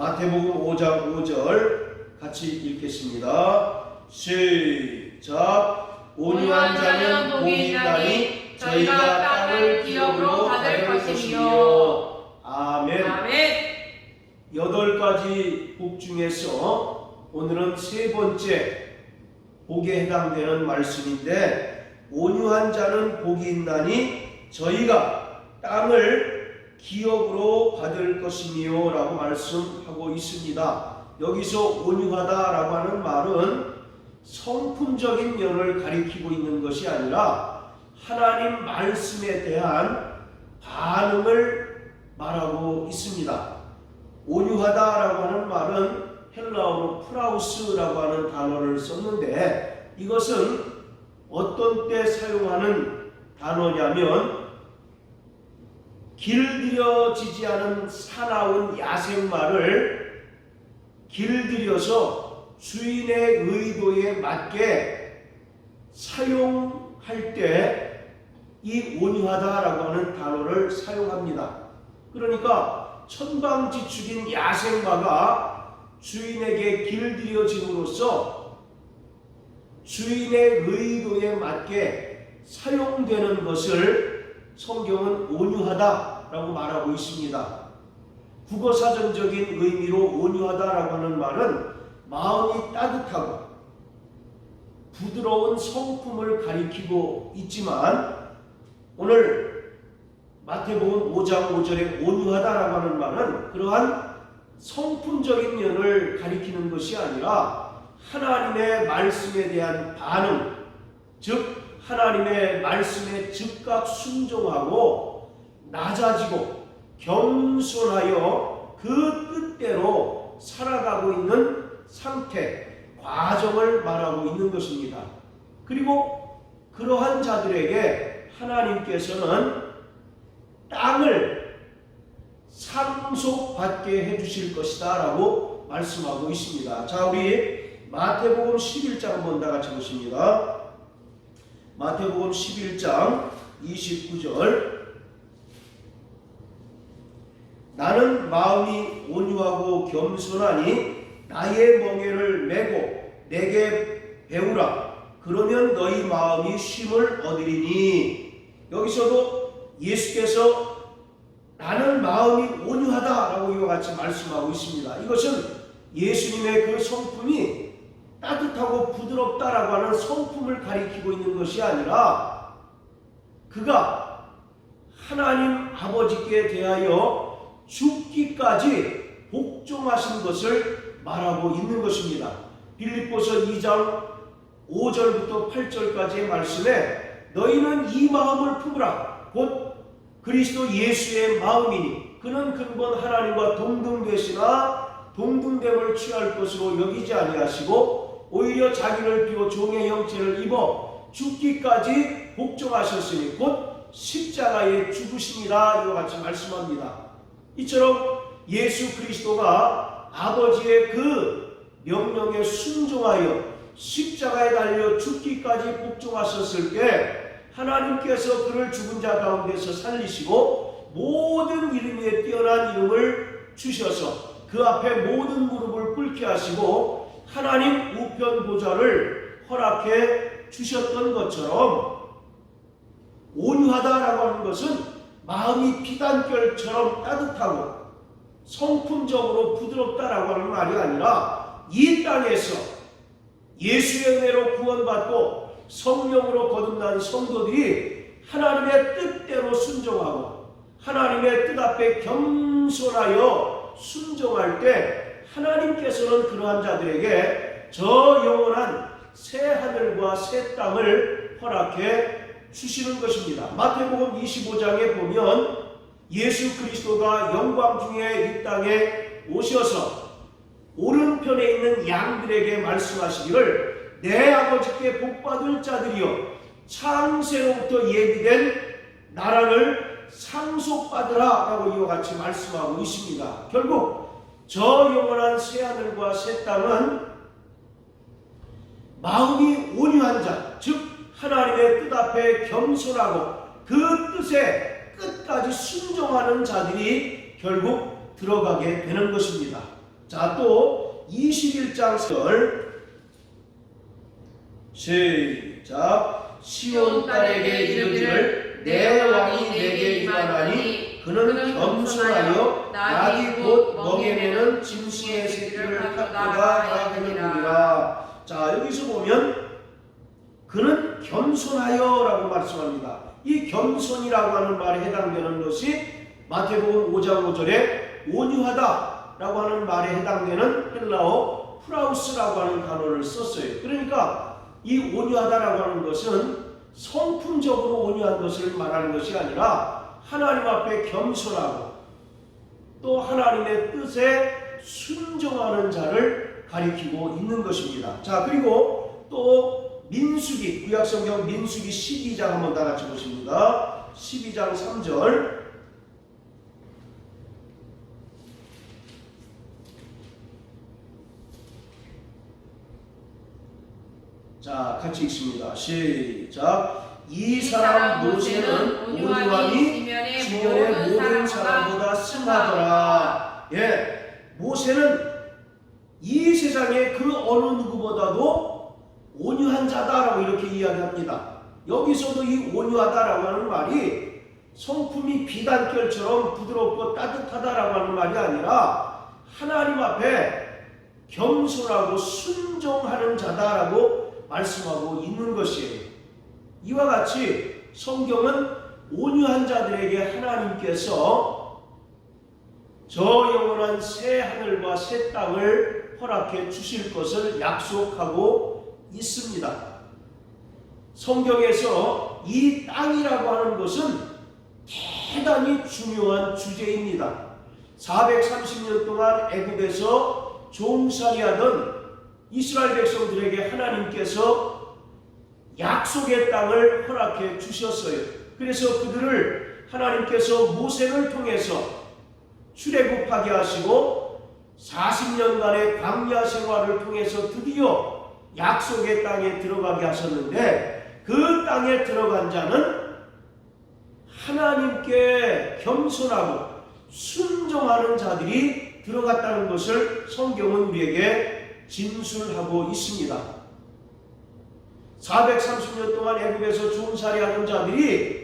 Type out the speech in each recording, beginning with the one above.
마태복음 5장 5절 같이 읽겠습니다. 시작. 온유한 자는 복이 있나니 저희가 땅을 기업으로 받을 것이며 아멘. 아멘. 여덟 가지 복 중에서 오늘은 세 번째 복에 해당되는 말씀인데 온유한 자는 복이 있나니 저희가 땅을 기업으로 받을 것이며 라고 말씀하고 있습니다. 여기서 온유하다라고 하는 말은 성품적인 면을 가리키고 있는 것이 아니라 하나님 말씀에 대한 반응을 말하고 있습니다. 온유하다라고 하는 말은 헬라어로 프라우스라고 하는 단어를 썼는데 이것은 어떤 때 사용하는 단어냐면 길들여지지 않은 사나운 야생마를 길들여서 주인의 의도에 맞게 사용할 때 이 온유하다라고 하는 단어를 사용합니다. 그러니까 천방지축인 야생마가 주인에게 길들여짐으로써 주인의 의도에 맞게 사용되는 것을 성경은 온유하다 라고 말하고 있습니다. 국어사전적인 의미로 온유하다라고 하는 말은 마음이 따뜻하고 부드러운 성품을 가리키고 있지만 오늘 마태복음 5장 5절에 온유하다라고 하는 말은 그러한 성품적인 면을 가리키는 것이 아니라 하나님의 말씀에 대한 반응, 즉 하나님의 말씀에 즉각 순종하고 낮아지고 겸손하여 그 뜻대로 살아가고 있는 상태, 과정을 말하고 있는 것입니다. 그리고 그러한 자들에게 하나님께서는 땅을 상속받게 해주실 것이다 라고 말씀하고 있습니다. 자, 우리 마태복음 11장 한번 다 같이 보십니다. 마태복음 11장 29절 나는 마음이 온유하고 겸손하니 나의 멍에를 메고 내게 배우라 그러면 너희 마음이 쉼을 얻으리니 여기서도 예수께서 나는 마음이 온유하다라고 이와 같이 말씀하고 있습니다. 이것은 예수님의 그 성품이 따뜻하고 부드럽다라고 하는 성품을 가리키고 있는 것이 아니라 그가 하나님 아버지께 대하여 죽기까지 복종하신 것을 말하고 있는 것입니다. 빌립보서 2장 5절부터 8절까지의 말씀에 너희는 이 마음을 품으라 곧 그리스도 예수의 마음이니 그는 근본 하나님과 동등되시나 동등됨을 취할 것으로 여기지 아니하시고 오히려 자기를 비워 종의 형체를 입어 죽기까지 복종하셨으니 곧 십자가에 죽으심이라 이와 같이 말씀합니다. 이처럼 예수 그리스도가 아버지의 그 명령에 순종하여 십자가에 달려 죽기까지 복종하셨을 때 하나님께서 그를 죽은 자 가운데서 살리시고 모든 이름 위에 뛰어난 이름을 주셔서 그 앞에 모든 무릎을 꿇게 하시고 하나님 우편 보좌를 허락해 주셨던 것처럼 온유하다라고 하는 것은 마음이 피단결처럼 따뜻하고 성품적으로 부드럽다라고 하는 말이 아니라 이 땅에서 예수의 은혜로 구원받고 성령으로 거듭난 성도들이 하나님의 뜻대로 순종하고 하나님의 뜻 앞에 겸손하여 순종할 때 하나님께서는 그러한 자들에게 저 영원한 새 하늘과 새 땅을 허락해 주시는 것입니다. 마태복음 25장에 보면 예수 그리스도가 영광 중에 이 땅에 오셔서 오른편에 있는 양들에게 말씀하시기를 내 아버지께 복받을 자들이여 창세로부터 예비된 나라를 상속받으라 라고 이와 같이 말씀하고 있습니다. 결국 저 영원한 새하늘과 새 땅은 마음이 온유한 자, 즉 하나님의 뜻 앞에 겸손하고 그 뜻에 끝까지 순종하는 자들이 결국 들어가게 되는 것입니다. 자, 또 21장 4절 시작. 시온 딸에게 이르기를 내 왕이 내게 임하나니 그는 겸손하여 낙이 곧 멍에매는 짐승의 새끼를 갖다가 하느니라 자 여기서 보면 그는 겸손하여라고 말씀합니다 이 겸손이라고 하는 말에 해당되는 것이 마태복음 5장 5절에 온유하다라고 하는 말에 해당되는 헬라어 프라우스라고 하는 단어를 썼어요. 그러니까 이 온유하다라고 하는 것은 성품적으로 온유한 것을 말하는 것이 아니라 하나님 앞에 겸손하고 또 하나님의 뜻에 순종하는 자를 가리키고 있는 것입니다. 자, 그리고 또 민수기, 구약성경 민수기 12장 한번 다 같이 보십니다. 12장 3절. 자, 같이 읽습니다. 시작. 이 사람 모세는 온유함이 지면의 모든 사람보다 승하더라. 예, 모세는 이 세상의 그 어느 누구보다도 온유한 자다라고 이렇게 이야기합니다. 여기서도 이 온유하다라고 하는 말이 성품이 비단결처럼 부드럽고 따뜻하다라고 하는 말이 아니라 하나님 앞에 겸손하고 순종하는 자다라고 말씀하고 있는 것이에요. 이와 같이 성경은 온유한 자들에게 하나님께서 저 영원한 새 하늘과 새 땅을 허락해 주실 것을 약속하고 있습니다. 성경에서 이 땅이라고 하는 것은 대단히 중요한 주제입니다. 430년 동안 애굽에서 종살이하던 이스라엘 백성들에게 하나님께서 약속의 땅을 허락해 주셨어요. 그래서 그들을 하나님께서 모세를 통해서 출애굽하게 하시고 40년간의 광야 생활을 통해서 드디어 약속의 땅에 들어가게 하셨는데 그 땅에 들어간 자는 하나님께 겸손하고 순종하는 자들이 들어갔다는 것을 성경은 우리에게 진술하고 있습니다. 430년 동안 애굽에서 종살이 하는 자들이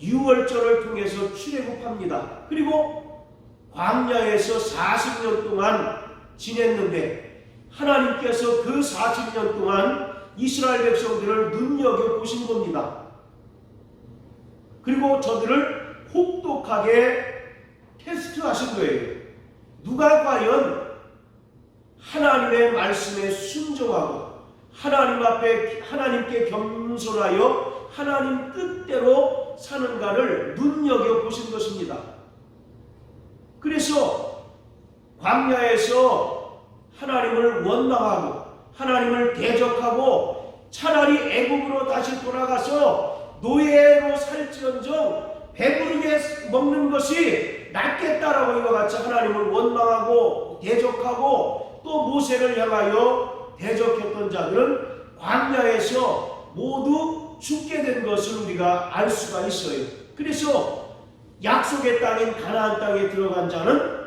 6월절을 통해서 출애굽합니다. 그리고 광야에서 40년 동안 지냈는데 하나님께서 그 40년 동안 이스라엘 백성들을 눈여겨 보신 겁니다. 그리고 저들을 혹독하게 테스트하신 거예요. 누가 과연 하나님의 말씀에 순종하고 하나님 앞에 하나님께 겸손하여 하나님 뜻대로 사는가를 눈여겨 보신 것입니다. 그래서 광야에서 하나님을 원망하고 하나님을 대적하고 차라리 애국으로 다시 돌아가서 노예로 살지언정 배부르게 먹는 것이 낫겠다라고 이와 같이 하나님을 원망하고 대적하고 또 모세를 향하여 대적했던 자들은 광야에서 모두 죽게 된 것을 우리가 알 수가 있어요. 그래서 약속의 땅인 가나안 땅에 들어간 자는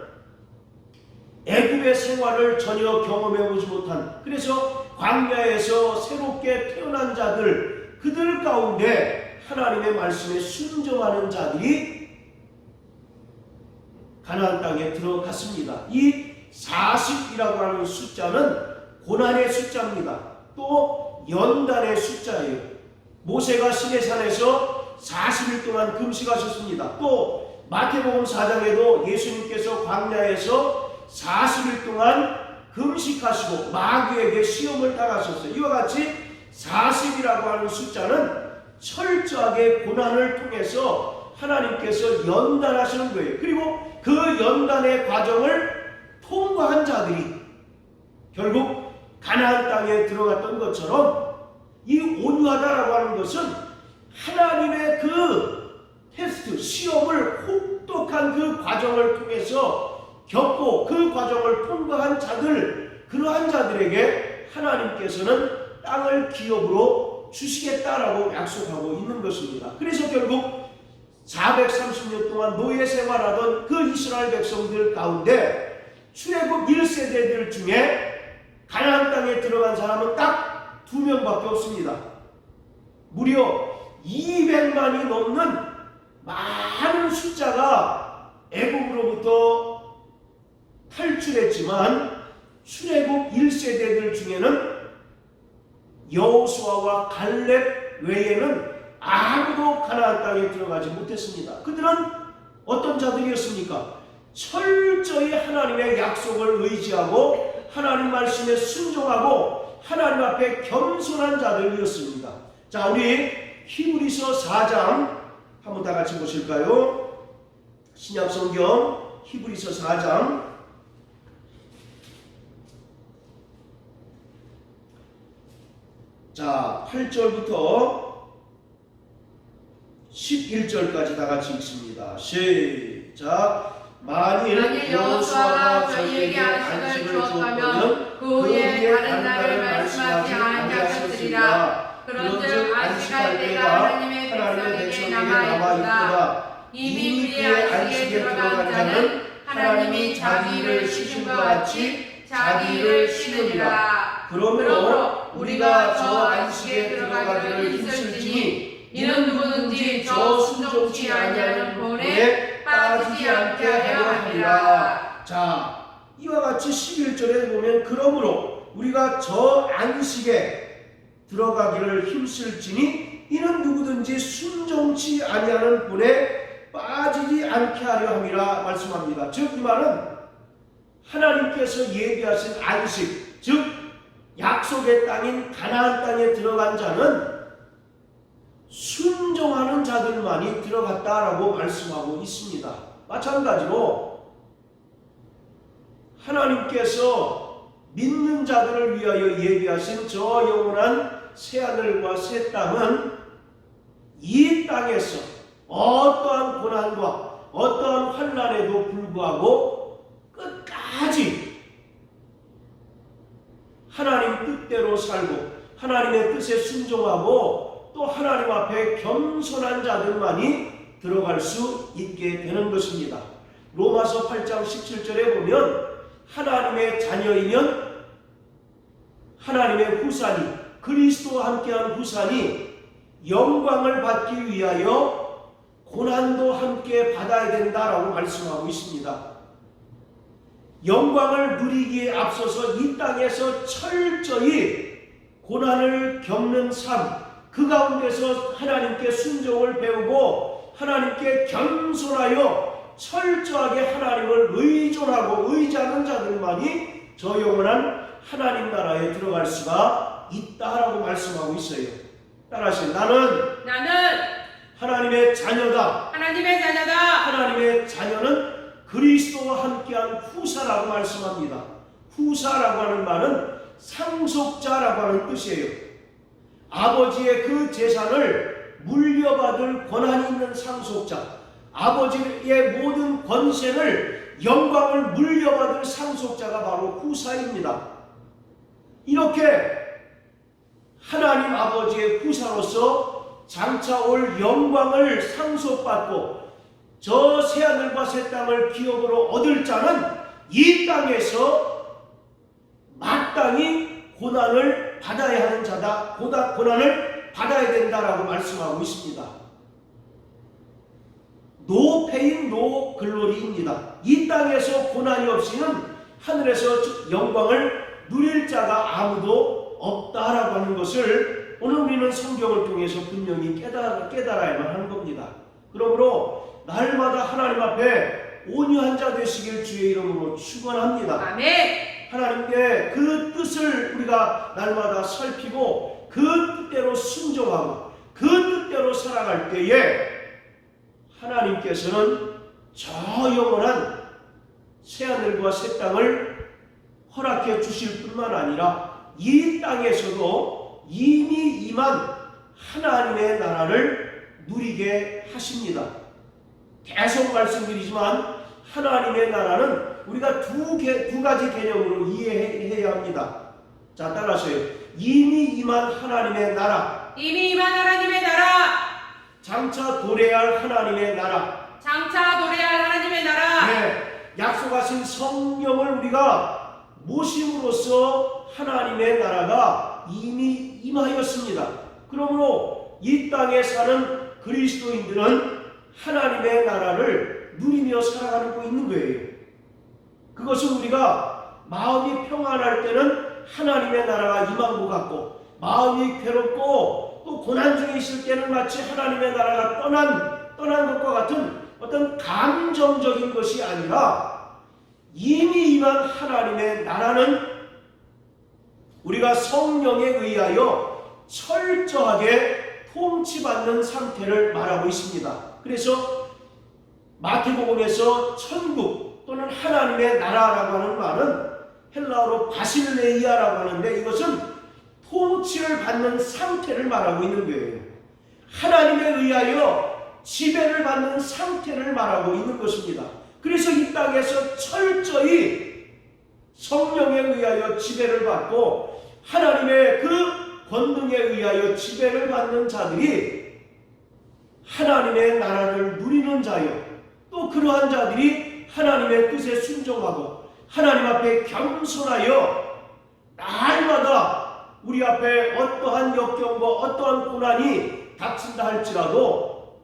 애굽의 생활을 전혀 경험해 보지 못한 그래서 광야에서 새롭게 태어난 자들 그들 가운데 하나님의 말씀에 순종하는 자들이 가나안 땅에 들어갔습니다. 이 40이라고 하는 숫자는 고난의 숫자입니다. 또 연단의 숫자예요. 모세가 시내산에서 40일 동안 금식하셨습니다. 또 마태복음 4장에도 예수님께서 광야에서 40일 동안 금식하시고 마귀에게 시험을 당하셨어요. 이와 같이 40이라고 하는 숫자는 철저하게 고난을 통해서 하나님께서 연단하시는 거예요. 그리고 그 연단의 과정을 통과한 자들이 결국 가나안 땅에 들어갔던 것처럼 이 온유하다라고 하는 것은 하나님의 그 테스트, 시험을 혹독한 그 과정을 통해서 겪고 그 과정을 통과한 자들, 그러한 자들에게 하나님께서는 땅을 기업으로 주시겠다라고 약속하고 있는 것입니다. 그래서 결국 430년 동안 노예 생활하던 그 이스라엘 백성들 가운데 출애굽 1세대들 중에 가나안 땅에 들어간 사람은 딱 두 명밖에 없습니다. 무려 200만이 넘는 많은 숫자가 애국으로부터 탈출했지만 출애굽 1세대들 중에는 여호수아와 갈렙 외에는 아무도 가나안 땅에 들어가지 못했습니다. 그들은 어떤 자들이었습니까? 철저히 하나님의 약속을 의지하고 하나님 말씀에 순종하고 하나님 앞에 겸손한 자들이었습니다. 자, 우리 히브리서 4장 한번 다 같이 보실까요? 신약 성경 히브리서 4장 자, 8절부터 11절까지 다 같이 읽습니다. 시작. 만일 여호수아가 저희에게 안식을 주었다면 그그 후에 다른 날을 말씀하지 아니하셨으리라. 그런즉 안식할 때가 하나님의 백성에게 남아있도다. 이미 그의 안식에 들어간 자는 하나님이 자기를 쉬심과 같이 자기를 쉬느니라. 그러므로 우리가 저 안식에 들어가기를 힘쓸지니 이는 누구든지 저 순종치 아니하는 본에 빠지지 않게 하려 함이라. 자, 이와 같이 11절에 보면 그러므로 우리가 저 안식에 들어가기를 힘쓸지니 이는 누구든지 순종치 아니하는 분에 빠지지 않게 하려 함이라 말씀합니다. 즉 이 말은 하나님께서 예비하신 안식, 즉 약속의 땅인 가나안 땅에 들어간 자는 순종하는 자들만이 들어갔다라고 말씀하고 있습니다. 마찬가지로 하나님께서 믿는 자들을 위하여 예비하신 저 영원한 새 하늘과 새 땅은 이 땅에서 어떠한 고난과 어떠한 환난에도 불구하고 끝까지 하나님 뜻대로 살고 하나님의 뜻에 순종하고 또 하나님 앞에 겸손한 자들만이 들어갈 수 있게 되는 것입니다. 로마서 8장 17절에 보면 하나님의 자녀이면 하나님의 후산이 그리스도와 함께한 후산이 영광을 받기 위하여 고난도 함께 받아야 된다라고 말씀하고 있습니다. 영광을 누리기에 앞서서 이 땅에서 철저히 고난을 겪는 삶, 그 가운데서 하나님께 순종을 배우고 하나님께 겸손하여 철저하게 하나님을 의존하고 의지하는 자들만이 저 영원한 하나님 나라에 들어갈 수가 있다라고 말씀하고 있어요. 따라하세요. 나는 나는 하나님의 자녀다. 하나님의 자녀다. 하나님의 자녀는 그리스도와 함께한 후사라고 말씀합니다. 후사라고 하는 말은 상속자라고 하는 뜻이에요. 아버지의 그 재산을 물려받을 권한이 있는 상속자, 아버지의 모든 권세를 영광을 물려받을 상속자가 바로 후사입니다. 이렇게 하나님 아버지의 후사로서 장차 올 영광을 상속받고 저 새하늘과 새 땅을 기업으로 얻을 자는 이 땅에서 마땅히 고난을 받아야 하는 자다. 고다, 고난을 받아야 된다라고 말씀하고 있습니다. 노 페인 노 글로리입니다. 이 땅에서 고난이 없이는 하늘에서 영광을 누릴 자가 아무도 없다라고 하는 것을 오늘 우리는 성경을 통해서 분명히 깨달아, 깨달아야만 하는 겁니다. 그러므로 날마다 하나님 앞에 온유한 자 되시길 주의 이름으로 축원합니다. 아멘. 하나님께 그 뜻을 우리가 날마다 살피고 그 뜻대로 순종하고 그 뜻대로 살아갈 때에 하나님께서는 저 영원한 새하늘과 새 땅을 허락해 주실 뿐만 아니라 이 땅에서도 이미 임한 하나님의 나라를 누리게 하십니다. 계속 말씀드리지만 하나님의 나라는 우리가 두, 개, 두 가지 개념으로 이해해야 합니다. 자, 따라서요. 이미 임한 하나님의 나라, 이미 임한 하나님의 나라, 장차 도래할 하나님의 나라, 장차 도래할 하나님의 나라, 네, 약속하신 성령을 우리가 모심으로써 하나님의 나라가 이미 임하였습니다. 그러므로 이 땅에 사는 그리스도인들은 하나님의 나라를 누리며 살아가고 있는 거예요. 그것은 우리가 마음이 평안할 때는 하나님의 나라가 임한 것 같고 마음이 괴롭고 또 고난 중에 있을 때는 마치 하나님의 나라가 떠난 떠난 것과 같은 어떤 감정적인 것이 아니라 이미 임한 하나님의 나라는 우리가 성령에 의하여 철저하게 통치받는 상태를 말하고 있습니다. 그래서 마태복음에서 천국 또는 하나님의 나라라고 하는 말은 헬라어로 바실레이아라고 하는데 이것은 통치를 받는 상태를 말하고 있는 거예요. 하나님에 의하여 지배를 받는 상태를 말하고 있는 것입니다. 그래서 이 땅에서 철저히 성령에 의하여 지배를 받고 하나님의 그 권능에 의하여 지배를 받는 자들이 하나님의 나라를 누리는 자요. 또 그러한 자들이 하나님의 뜻에 순종하고 하나님 앞에 겸손하여 날마다 우리 앞에 어떠한 역경과 어떠한 고난이 닥친다 할지라도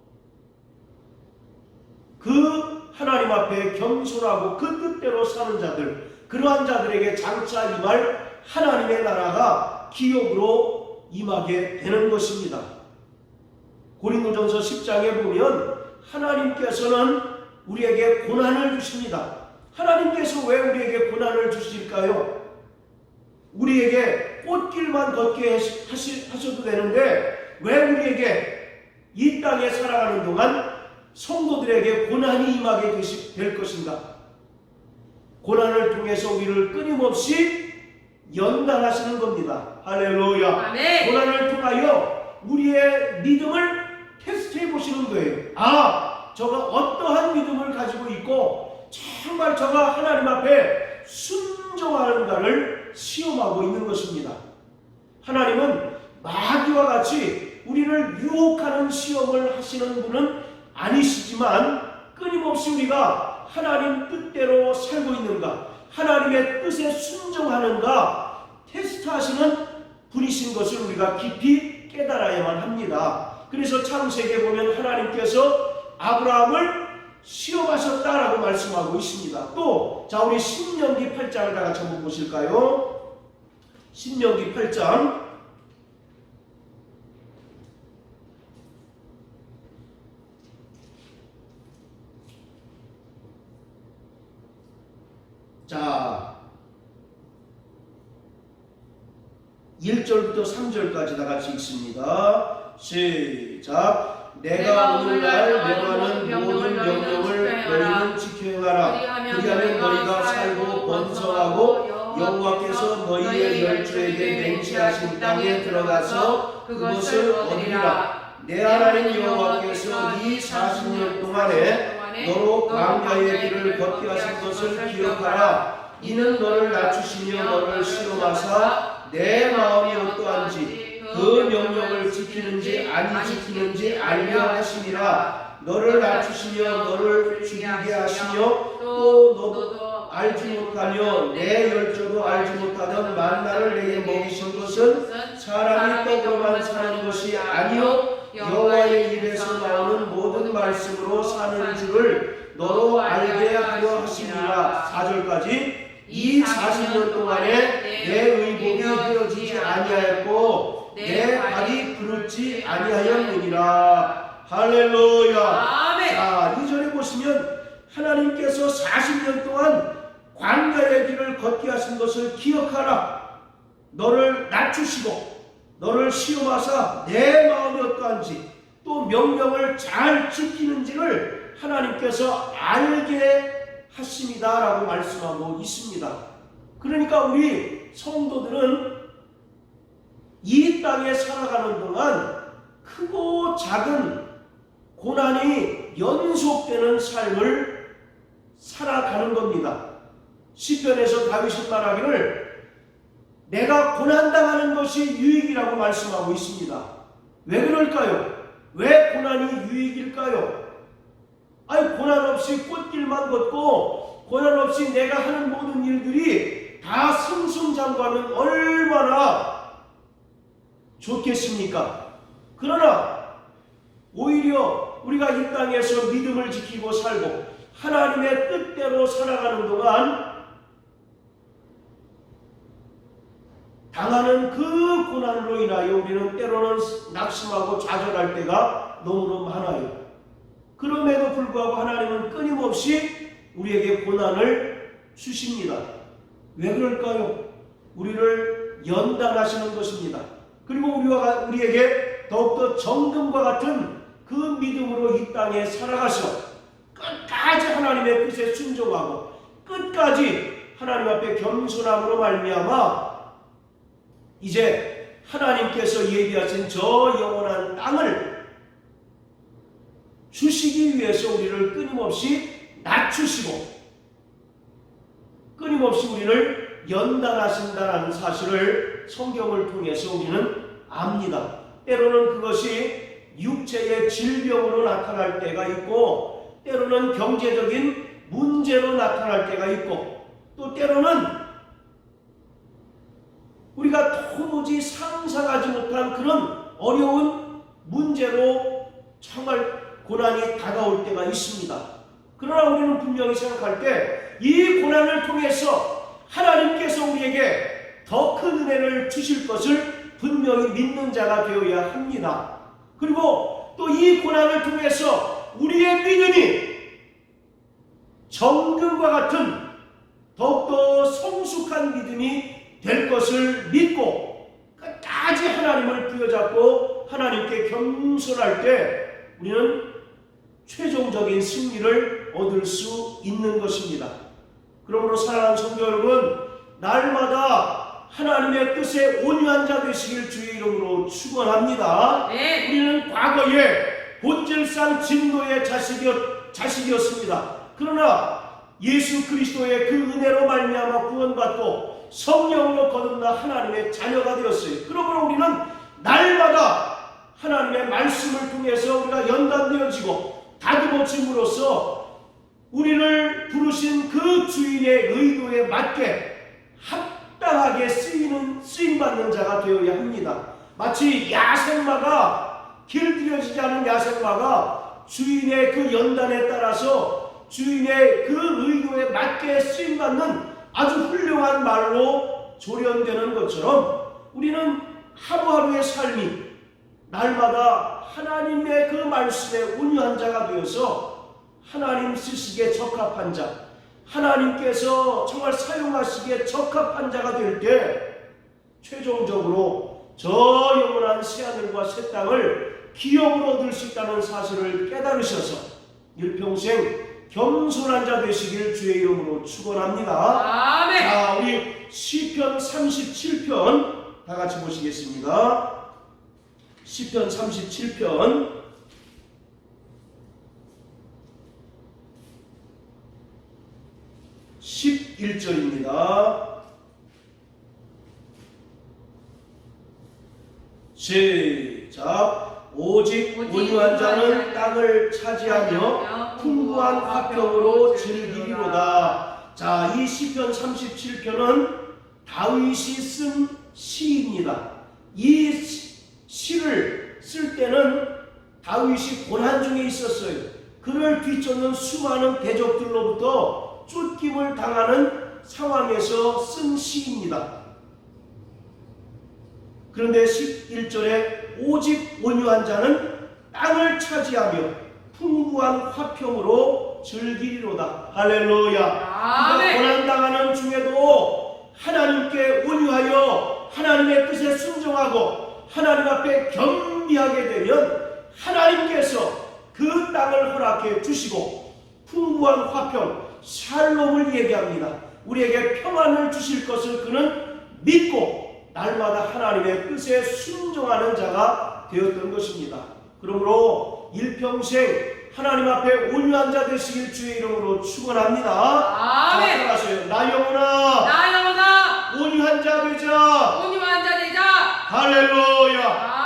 그 하나님 앞에 겸손하고 그 뜻대로 사는 자들 그러한 자들에게 장차 임할 하나님의 나라가 기업으로 임하게 되는 것입니다. 고린도전서 10장에 보면 하나님께서는 우리에게 고난을 주십니다. 하나님께서 왜 우리에게 고난을 주실까요? 우리에게 꽃길만 걷게 하시, 하셔도 되는데 왜 우리에게 이 땅에 살아가는 동안 성도들에게 고난이 임하게 되시, 될 것인가? 고난을 통해서 우리를 끊임없이 연단하시는 겁니다. 할렐루야. 고난을 통하여 우리의 믿음을 테스트해 보시는 거예요. 아, 저가 어떠한 믿음을 가지고 있고 정말 저가 하나님 앞에 순종하는가를 시험하고 있는 것입니다. 하나님은 마귀와 같이 우리를 유혹하는 시험을 하시는 분은 아니시지만 끊임없이 우리가 하나님 뜻대로 살고 있는가, 하나님의 뜻에 순종하는가 테스트하시는 분이신 것을 우리가 깊이 깨달아야만 합니다. 그래서 창세기에 보면 하나님께서 아브라함을 시험하셨다라고 말씀하고 있습니다. 또, 자, 우리 신명기 8장을 다 같이 한번 보실까요? 신명기 8장. 자, 1절부터 3절까지 다 같이 읽습니다. 시작. 내가 오늘날 명하는 모든 명령을 너희는 지켜 행하라. 그리하면 너희가 살고 번성하고 여호와께서 너희의 열조에게 맹세하신 땅에 들어가서 그것을 얻으리라. 내 하나님 여호와께서 이 40년 동안에 너로 광야의 길을 걷게 하신 것을 기억하라. 이는 너를 낮추시며 너를 시험하사 내 마음이 어떠한지 그 명령을 지키는지 아니 지키는지 알려 하심이라. 너를 낮추시며 너를 죽이게 하시며 또 너도 알지 못하며 내 열조도 알지 못하던 만나를 내게 먹이신 것은 사람이 떡으로만 사는 것이 아니요 여호와의 입에서 나오는 모든 말씀으로 사는 줄을 너로 알게 하려 하시니라 4절까지 이 40년 동안에 내 의복이 헤어지지 아니하였고 내 발이 부르지 아니하였느니라 할렐루야 아멘. 자 2절에 보시면 하나님께서 40년 동안 광야의 길을 걷게 하신 것을 기억하라 너를 낮추시고 너를 시험하사 내 마음이 어떠한지 또 명령을 잘 지키는지를 하나님께서 알게 하십니다라고 말씀하고 있습니다. 그러니까 우리 성도들은 이 땅에 살아가는 동안 크고 작은 고난이 연속되는 삶을 살아가는 겁니다. 시편에서 다윗이 말하기를 내가 고난당하는 것이 유익이라고 말씀하고 있습니다. 왜 그럴까요? 왜 고난이 유익일까요? 아니 고난 없이 꽃길만 걷고 고난 없이 내가 하는 모든 일들이 다 승승장구하면 얼마나 좋겠습니까? 그러나 오히려 우리가 이 땅에서 믿음을 지키고 살고 하나님의 뜻대로 살아가는 동안 당하는 그 고난으로 인하여 우리는 때로는 낙심하고 좌절할 때가 너무너무 많아요. 그럼에도 불구하고 하나님은 끊임없이 우리에게 고난을 주십니다. 왜 그럴까요? 우리를 연단하시는 것입니다. 그리고 우리와 우리에게 더욱더 정금과 같은 그 믿음으로 이 땅에 살아가서 끝까지 하나님의 뜻에 순종하고 끝까지 하나님 앞에 겸손함으로 말미암아 이제 하나님께서 예비하신 저 영원한 땅을 주시기 위해서 우리를 끊임없이 낮추시고 끊임없이 우리를 연단하신다는 사실을 성경을 통해서 우리는 압니다. 때로는 그것이 육체의 질병으로 나타날 때가 있고 때로는 경제적인 문제로 나타날 때가 있고 또 때로는 우리가 도무지 상상하지 못한 그런 어려운 문제로 정말 고난이 다가올 때가 있습니다. 그러나 우리는 분명히 생각할 때 이 고난을 통해서 하나님께서 우리에게 더 큰 은혜를 주실 것을 분명히 믿는 자가 되어야 합니다. 그리고 또 이 고난을 통해서 우리의 믿음이 정금과 같은 더욱더 성숙한 믿음이 될 것을 믿고 끝까지 하나님을 부여잡고 하나님께 겸손할 때 우리는 최종적인 승리를 얻을 수 있는 것입니다. 그러므로 사랑하는 성도 여러분, 날마다 하나님의 뜻에 온유한 자 되시길 주의 이름으로 축원합니다. 네. 우리는 과거에 본질상 진노의 자식이었, 자식이었습니다. 그러나 예수 그리스도의 그 은혜로 말미암아 구원받고 성령으로 거듭나 하나님의 자녀가 되었어요. 그러므로 우리는 날마다 하나님의 말씀을 통해서 우리가 연단되어지고 다듬어짐으로써 우리를 부르신 그 주인의 의도에 맞게 합당하게 쓰이는 쓰임 받는 자가 되어야 합니다. 마치 야생마가 길들여지지 않은 야생마가 주인의 그 연단에 따라서 주인의 그 의도에 맞게 쓰임 받는 아주 훌륭한 말로 조련되는 것처럼 우리는 하루하루의 삶이 날마다 하나님의 그 말씀에 온유한 자가 되어서 하나님 쓰시기에 적합한 자, 하나님께서 정말 사용하시기에 적합한 자가 될 때 최종적으로 저 영원한 새하늘과 새 땅을 기업으로 얻을 수 있다는 사실을 깨달으셔서 일평생 겸손한 자 되시길 주의 이름으로 축원합니다. 아멘. 자, 우리 시편 37편 다 같이 보시겠습니다. 시편 37편 11절입니다. 시작. 오직 온유한 자는 땅을 차지하며 풍부한 화평으로 즐기리로다. 자, 이 시편 37편은 다윗이 쓴 시입니다. 이 시- 시를 쓸 때는 다윗이 고난 중에 있었어요. 그를 뒤쫓는 수많은 대적들로부터 쫓김을 당하는 상황에서 쓴 시입니다. 그런데 11절에 오직 온유한 자는 땅을 차지하며 풍부한 화평으로 즐기리로다. 할렐루야. 아멘. 고난당하는 중에도 하나님께 온유하여 하나님의 뜻에 순종하고 하나님 앞에 겸비하게 되면 하나님께서 그 땅을 허락해 주시고 풍부한 화평, 샬롬을 얘기합니다. 우리에게 평안을 주실 것을 그는 믿고 날마다 하나님의 뜻에 순종하는 자가 되었던 것입니다. 그러므로 일평생 하나님 앞에 온유한 자 되시길 주의 이름으로 축원합니다. 아멘. 자, 따라하세요. 나 영혼아 나 영혼아 온유한 자 되자. 온유한 자 되자. 할렐루야.